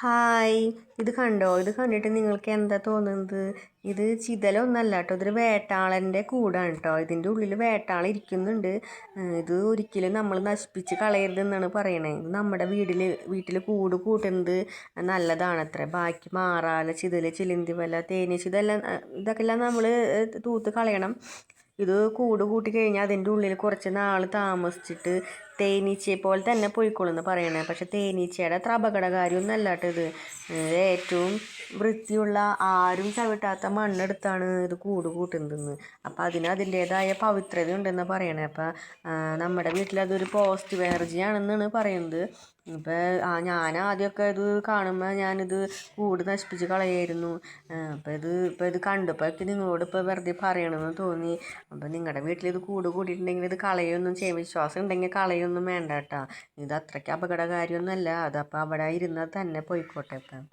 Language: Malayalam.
ഹായ്. ഇത് കണ്ടോ? ഇത് കണ്ടിട്ട് നിങ്ങൾക്ക് എന്താ തോന്നുന്നത്? ഇത് ചിതലൊന്നല്ല കേട്ടോ. ഇതൊരു വേട്ടാളന്റെ കൂടാണ് കേട്ടോ. ഇതിന്റെ ഉള്ളിൽ വേട്ടാൾ ഇരിക്കുന്നുണ്ട്. ഇത് ഒരിക്കലും നമ്മൾ നശിപ്പിച്ച് കളയരുതെന്നാണ് പറയണേ. ഇത് നമ്മുടെ വീട്ടിൽ വീട്ടിൽ കൂട് കൂട്ടുന്നത് നല്ലതാണ് അത്ര. ബാക്കി മാറാല ചിതൽ ചിലന്തി വല തേനി ഇതെല്ലാം ഇതൊക്കെല്ലാം നമ്മൾ തൂത്ത് കളയണം. ഇത് കൂട് കൂട്ടി കഴിഞ്ഞാൽ അതിന്റെ ഉള്ളിൽ കുറച്ച് നാൾ താമസിച്ചിട്ട് തേനീച്ചയെ പോലെ തന്നെ പൊയ്ക്കോളെന്ന് പറയണേ. പക്ഷെ തേനീച്ചയുടെ അത്ര അപകടകാരിയൊന്നും ഇത്. ഏറ്റവും വൃത്തിയുള്ള ആരും ചവിട്ടാത്ത മണ്ണെടുത്താണ് ഇത് കൂട് കൂട്ടുന്നതെന്ന്. അപ്പം അതിന് അതിന്റേതായ പവിത്രത ഉണ്ടെന്ന് പറയണേ. അപ്പം നമ്മുടെ വീട്ടിൽ അതൊരു പോസിറ്റീവ് എനർജി ആണെന്നാണ് പറയുന്നത്. ഇപ്പം ആ ഞാൻ ആദ്യമൊക്കെ ഇത് കാണുമ്പോൾ ഞാനിത് കൂട് നശിപ്പിച്ച് കളയായിരുന്നു. അപ്പം ഇത് ഇപ്പം ഇത് കണ്ടപ്പോൾ എനിക്ക് നിങ്ങളോട് ഇപ്പോൾ വെറുതെ പറയണമെന്ന് തോന്നി. അപ്പം നിങ്ങളുടെ വീട്ടിൽ ഇത് കൂട് കൂടിയിട്ടുണ്ടെങ്കിൽ ഇത് കളയൊന്നും ചെയ്യാൻ വിശ്വാസം ഉണ്ടെങ്കിൽ കളയൊന്നും വേണ്ട കേട്ടോ ഇത് അത്രയ്ക്ക് അപകടകാരിയൊന്നുമല്ല. അതപ്പോൾ അവിടെ ഇരുന്നാൽ തന്നെ പോയിക്കോട്ടെ ഇപ്പം.